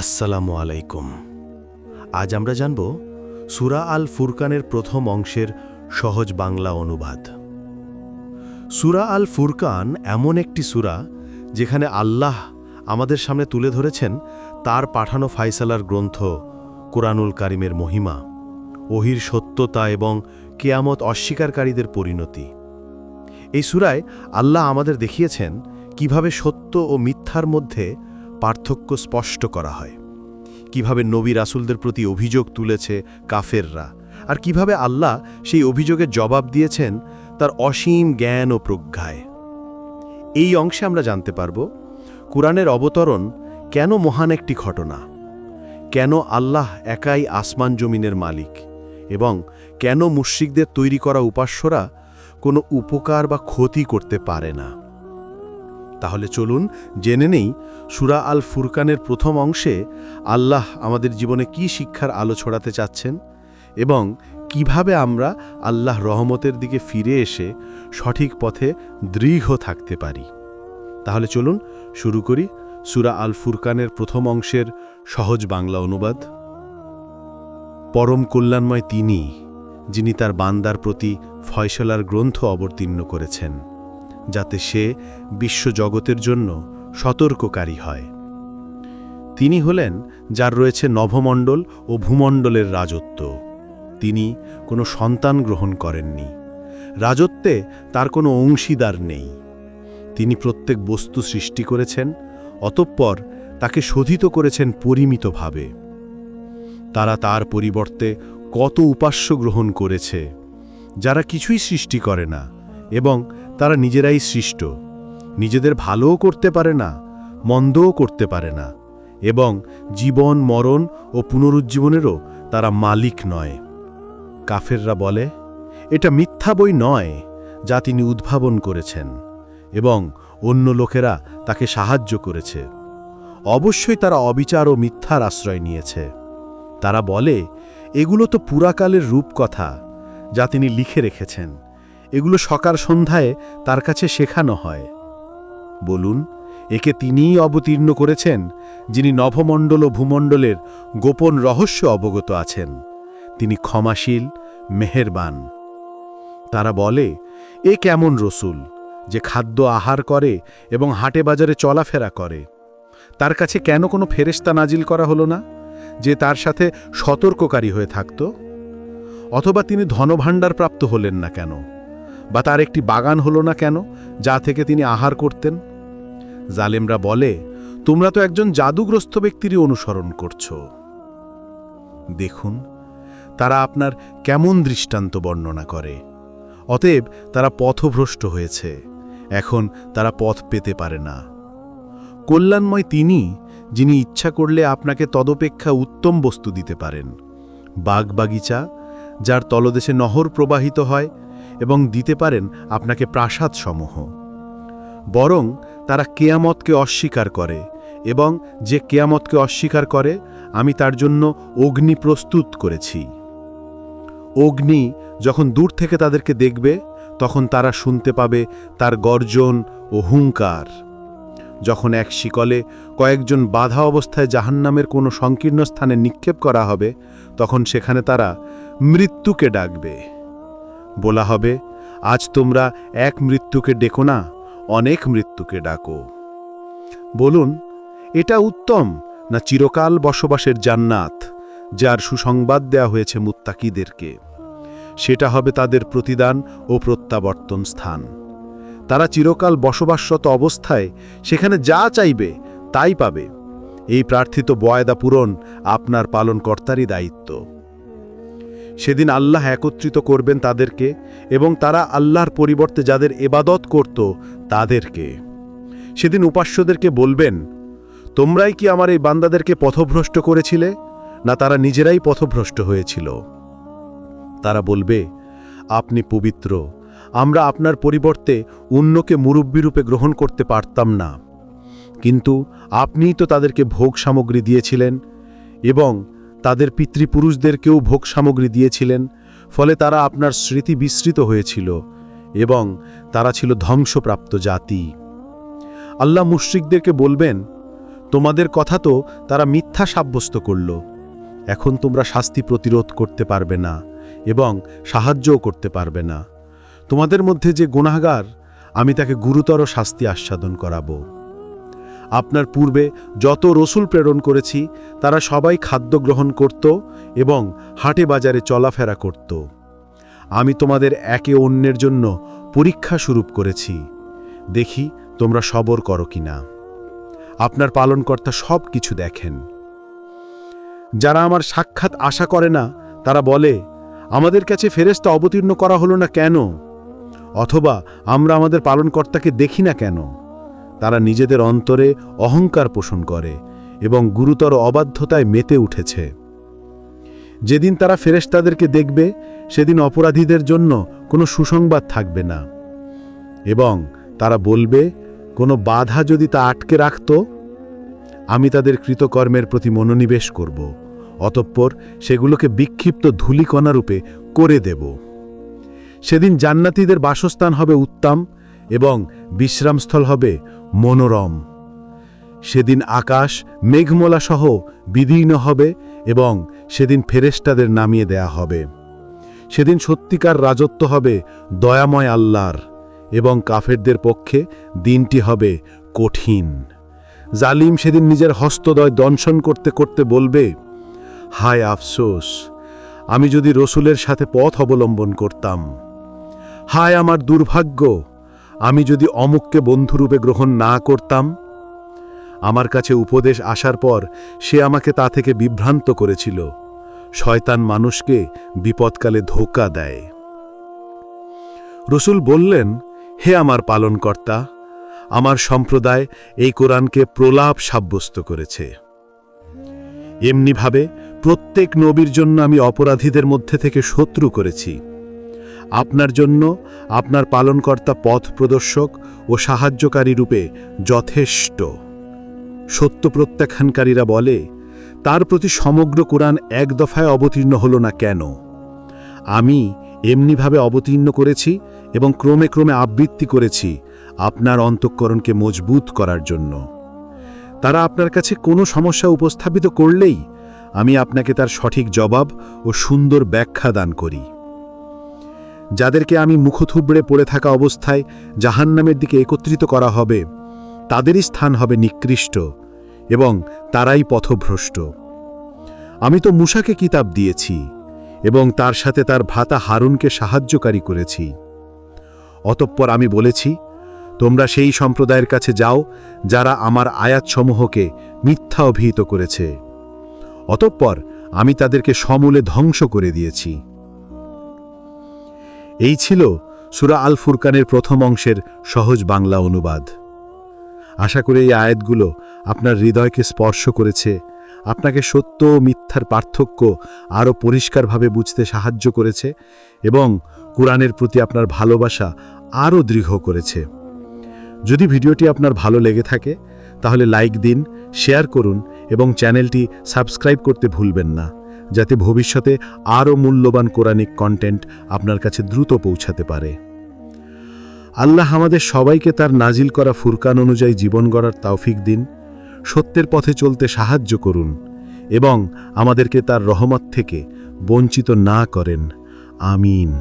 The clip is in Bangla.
আসসালামু আলাইকুম। আজ আমরা জানব সুরা আল ফুরকানের প্রথম অংশের সহজ বাংলা অনুবাদ। সুরা আল ফুরকান এমন একটি সুরা যেখানে আল্লাহ আমাদের সামনে তুলে ধরেছেন তার পাঠানো ফাইসালার গ্রন্থ কোরআনুল কারিমের মহিমা, ওহির সত্যতা এবং কেয়ামত অস্বীকারীদের পরিণতি। এই সুরায় আল্লাহ আমাদের দেখিয়েছেন কীভাবে সত্য ও মিথ্যার মধ্যে পার্থক্য স্পষ্ট করা হয়। কীভাবে নবী রাসুলদের প্রতি অভিযোগ তুলেছে কাফেররা আর কীভাবে আল্লাহ সেই অভিযোগের জবাব দিয়েছেন তার অসীম জ্ঞান ও প্রজ্ঞায়। এই অংশে আমরা জানতে পারব, কোরআনের অবতরণ কেন মহান একটি ঘটনা? কেন আল্লাহ একাই আসমান জমিনের মালিক? এবং কেন মুশ্রিকদের তৈরি করা উপাস্যরা কোনো উপকার বা ক্ষতি করতে পারে না? তাহলে চলুন জেনে নেই সুরা আল ফুরকানের প্রথম অংশে আল্লাহ আমাদের জীবনে কি শিক্ষার আলো ছড়াতে চাচ্ছেন এবং কীভাবে আমরা আল্লাহ রহমতের দিকে ফিরে এসে সঠিক পথে দৃঢ় থাকতে পারি। তাহলে চলুন শুরু করি সুরা আল ফুরকানের প্রথম অংশের সহজ বাংলা অনুবাদ। পরম কল্যাণময় তিনি, যিনি তার বান্দার প্রতি ফয়সলার গ্রন্থ অবতীর্ণ করেছেন। যাতে সে বিশ্বজগতের জন্য সতর্ককারী হয়। তিনি হলেন, যার রয়েছে নভমণ্ডল ও ভূমণ্ডলের রাজত্ব। তিনি কোনো সন্তান গ্রহণ করেননি। রাজত্বে তার কোনো অংশীদার নেই। তিনি প্রত্যেক বস্তু সৃষ্টি করেছেন, অতঃপর তাকে শোধিত করেছেন পরিমিতভাবে। তারা তার পরিবর্তে কত উপাস্য গ্রহণ করেছে, যারা কিছুই সৃষ্টি করে না, এবং তারা নিজেরাই সৃষ্ট। নিজেদের ভালোও করতে পারে না, মন্দও করতে পারে না। এবং জীবন, মরণ ও পুনরুজ্জীবনেরও তারা মালিক নয়। কাফেররা বলে, এটা মিথ্যা বই নয় যা তিনি উদ্ভাবন করেছেন এবং অন্য লোকেরা তাকে সাহায্য করেছে। অবশ্যই তারা অবিচার ও মিথ্যার আশ্রয় নিয়েছে। তারা বলে, এগুলো তো পুরাকালের রূপকথা যা তিনি লিখে রেখেছেন। এগুলো সকাল সন্ধ্যায় তার কাছে শেখানো হয়। বলুন, একে তিনিই অবতীর্ণ করেছেন, যিনি নভমণ্ডল ও ভূমণ্ডলের গোপন রহস্য অবগত আছেন। তিনি ক্ষমাশীল, মেহেরবান। তারা বলে, এ কেমন রসুল, যে খাদ্য আহার করে এবং হাটে বাজারে চলাফেরা করে। তার কাছে কেন কোনো ফেরেস্তা নাজিল করা হলো না, যে তার সাথে সতর্ককারী হয়ে থাকত? অথবা তিনি ধনভাণ্ডার প্রাপ্ত হলেন না কেন? বা তার একটি বাগান হলো না কেন, যা থেকে তিনি আহার করতেন? জালেমরা বলে, তোমরা তো একজন জাদুগ্রস্ত ব্যক্তিরই অনুসরণ করছ। দেখুন, তারা আপনার কেমন দৃষ্টান্ত বর্ণনা করে। অতএব তারা পথভ্রষ্ট হয়েছে, এখন তারা পথ পেতে পারে না। কল্যাণময় তিনি, যিনি ইচ্ছা করলে আপনাকে তদপেক্ষা উত্তম বস্তু দিতে পারেন। বাগ বাগিচা যার তলদেশে নহর প্রবাহিত হয় এবং দিতে পারেন আপনাকে প্রাসাদসমূহ। বরং তারা কেয়ামতকে অস্বীকার করে এবং যে কেয়ামতকে অস্বীকার করে, আমি তার জন্য অগ্নি প্রস্তুত করেছি। অগ্নি যখন দূর থেকে তাদেরকে দেখবে, তখন তারা শুনতে পাবে তার গর্জন ও হুঙ্কার। যখন এক শিকলে কয়েকজন বাধা অবস্থায় জাহান্নামের কোনো সংকীর্ণ স্থানে নিক্ষেপ করা হবে, তখন সেখানে তারা মৃত্যুকে ডাকবে। বলা হবে, আজ তোমরা এক মৃত্যুকে ডেকো না, অনেক মৃত্যুকে ডাকো। বলুন, এটা উত্তম না চিরকাল বসবাসের জান্নাত, যার সুসংবাদ দেয়া হয়েছে মুত্তাকিদেরকে? সেটা হবে তাদের প্রতিদান ও প্রত্যাবর্তন স্থান। তারা চিরকাল বসবাসরত অবস্থায় সেখানে যা চাইবে, তাই পাবে। এই প্রার্থিত বয়দা পূরণ আপনার পালনকর্তারই দায়িত্ব। সেদিন আল্লাহ একত্রিত করবেন তাদেরকে এবং তারা আল্লাহর পরিবর্তে যাদের এবাদত করত তাদেরকে। সেদিন উপাস্যদেরকে বলবেন, তোমরাই কি আমার এই বান্দাদেরকে পথভ্রষ্ট করেছিলে? না তারা নিজেরাই পথভ্রষ্ট হয়েছিল? তারা বলবে, আপনি পবিত্র, আমরা আপনার পরিবর্তে অন্যকে মুরব্বীরূপে গ্রহণ করতে পারতাম না। কিন্তু আপনিই তো তাদেরকে ভোগ সামগ্রী দিয়েছিলেন এবং তাদের পিতৃপুরুষদেরকেও ভোগ সামগ্রী দিয়েছিলেন, ফলে তারা আপনার স্মৃতি বিস্মৃত হয়েছিল এবং তারা ছিল ধ্বংসপ্রাপ্ত জাতি। আল্লাহ মুশ্রিকদেরকে বলবেন, তোমাদের কথা তো তারা মিথ্যা সাব্যস্ত করল। এখন তোমরা শাস্তি প্রতিরোধ করতে পারবে না এবং সাহায্যও করতে পারবে না। তোমাদের মধ্যে যে গুনাহগার, আমি তাকে গুরুতর শাস্তি আস্বাদন করাবো। আপনার পূর্বে যত রসুল প্রেরণ করেছি, তারা সবাই খাদ্য গ্রহণ করত এবং হাটে বাজারে চলাফেরা করত। আমি তোমাদের একে অন্যের জন্য পরীক্ষা স্বরূপ করেছি। দেখি তোমরা সবর করো কিনা। আপনার পালনকর্তা সব কিছু দেখেন। যারা আমার সাক্ষাৎ আশা করে না, তারা বলে, আমাদের কাছে ফেরেস্তা অবতীর্ণ করা হলো না কেন? অথবা আমরা আমাদের পালনকর্তাকে দেখি না কেন? তারা নিজেদের অন্তরে অহংকার পোষণ করে এবং গুরুতর অবাধ্যতায় মেতে উঠেছে। যেদিন তারা ফেরেশতাদেরকে দেখবে, সেদিন অপরাধীদের জন্য কোনো সুসংবাদ থাকবে না। এবং তারা বলবে, কোনো বাধা যদি তা আটকে রাখত, আমি তাদের কৃতকর্মের প্রতি মনোনিবেশ করব, অতঃপর সেগুলোকে বিক্ষিপ্ত ধূলিকণারূপে করে দেব। সেদিন জান্নাতীদের বাসস্থান হবে উত্তম এবং বিশ্রামস্থল হবে মনোরম। সেদিন আকাশ মেঘমোলাসহ বিদীর্ণ হবে এবং সেদিন ফেরেস্টাদের নামিয়ে দেয়া হবে। সেদিন সত্যিকার রাজত্ব হবে দয়াময় আল্লাহর এবং কাফেরদের পক্ষে দিনটি হবে কঠিন। জালিম সেদিন নিজের হস্তদয় দংশন করতে করতে বলবে, হায় আফসোস, আমি যদি রসুলের সাথে পথ অবলম্বন করতাম। হায় আমার দুর্ভাগ্য আমি যদি অমুককে বন্ধুরূপে গ্রহণ না করতাম, আমার কাছে উপদেশ আসার পর সে আমাকে তা থেকে বিভ্রান্ত করেছিল। শয়তান মানুষকে বিপদকালে ধোকা দেয়। রসুল বললেন, হে আমার পালনকর্তা, আমার সম্প্রদায় এই কোরআনকে প্রলাপ সাব্যস্ত করেছে। এমনিভাবে প্রত্যেক নবীর জন্য আমি অপরাধীদের মধ্যে থেকে শত্রু করেছি। আপনার জন্য আপনার পালনকর্তা পথ প্রদর্শক ও সাহায্যকারী রূপে যথেষ্ট। সত্য প্রত্যাখ্যানকারীরা বলে, তার প্রতি সমগ্র কোরআন এক দফায় অবতীর্ণ হল না কেন? আমি এমনিভাবে অবতীর্ণ করেছি এবং ক্রমে ক্রমে আবৃত্তি করেছি আপনার অন্তঃকরণকে মজবুত করার জন্য। তারা আপনার কাছে কোনো সমস্যা উপস্থাপিত করলেই আমি আপনাকে তার সঠিক জবাব ও সুন্দর ব্যাখ্যা দান করি। যাদেরকে আমি মুখথুবড়ে পড়ে থাকা অবস্থায় জাহান্নামের দিকে একত্রিত করা হবে, তাদেরই স্থান হবে নিকৃষ্ট এবং তারাই পথভ্রষ্ট। আমি তো মুসাকে কিতাব দিয়েছি এবং তার সাথে তার ভ্রাতা হারুনকে সাহায্যকারী করেছি। অতঃপর আমি বলেছি, তোমরা সেই সম্প্রদায়ের কাছে যাও যারা আমার আয়াতসমূহকে মিথ্যা অভিহিত করেছে। অতঃপর আমি তাদেরকে সমূলে ধ্বংস করে দিয়েছি। এই ছিল সুরা আল ফুরকানের প্রথম অংশের সহজ বাংলা অনুবাদ। আশা করি এই আয়াতগুলো আপনার হৃদয়কে স্পর্শ করেছে, আপনাকে সত্য ও মিথ্যার পার্থক্য আরও পরিষ্কারভাবে বুঝতে সাহায্য করেছে এবং কোরআনের প্রতি আপনার ভালোবাসা আরও দৃঢ় করেছে। যদি ভিডিওটি আপনার ভালো লেগে থাকে, তাহলে লাইক দিন, শেয়ার করুন এবং চ্যানেলটি সাবস্ক্রাইব করতে ভুলবেন না। যাতে ভবিষ্যতে আরও মূল্যবান কোরআনিক কন্টেন্ট আপনার কাছে দ্রুত পৌঁছাতে পারে। আল্লাহ আমাদের সবাইকে তার নাজিল করা ফুরকান অনুযায়ী জীবন গড়ার তাওফিক দিন, সত্যের পথে চলতে সাহায্য করুন এবং আমাদেরকে তার রহমত থেকে বঞ্চিত না করেন। আমিন।